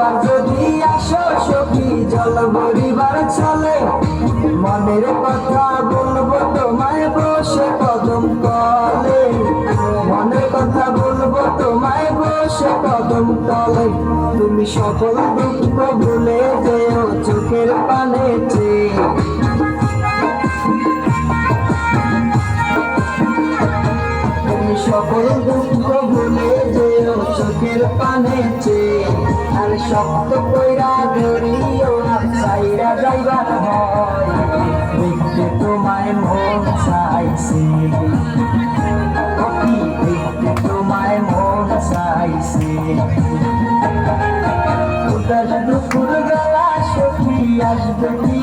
একবার যদি আসো, সখী জল ভরিবার চলে মনের কথা বলব তোমায় বসে কদম তলে। মনের কথা বলব তোমায় বসে কদম তলে। তুমি সকল দুঃখ ভুলে যেও চোখের পানে চেয়ে। সকল দুঃখ ভুলে যেও চোখের পানে আর শক্ত কইরা ধরিও চাইরা যাইবার হয় দেখতে তোমায় মন চাইছে। দেখতে তোমায় মন চাইছে। উদাস দুপুর বেলা সখী আসবে কি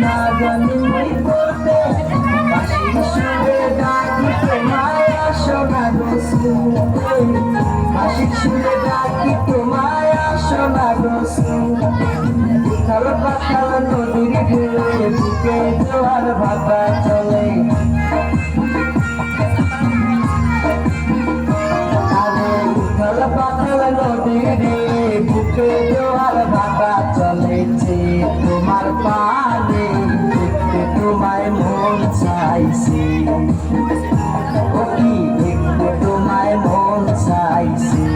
না জানি ওই পড়তে বাসির সুরে ডাকি তোমায় আসো না গোসুতে বাসির সুরে ডাকি তোমায় আসো না গোসুতে উথাল পাথাল নদীর ঢেউয়ে বুকে জোয়ার ভাটা চলে আরে উথাল নদীর ঢেউয়ে বুকে জোয়ার ভাটা চলেছে তোমার দেখতে তোমায় মন চাইছে। ও কি দেখতে তোমায় মন চাইছে।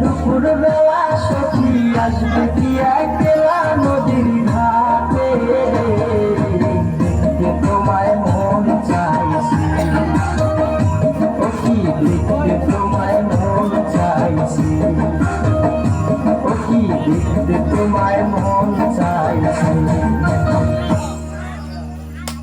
দুপুর বেলা সখী আসবে কি একলা নদীর ঘাটে? দেখতে তোমায় মন চাইছে। ও কি দেখতে তোমায় মন চাইছে।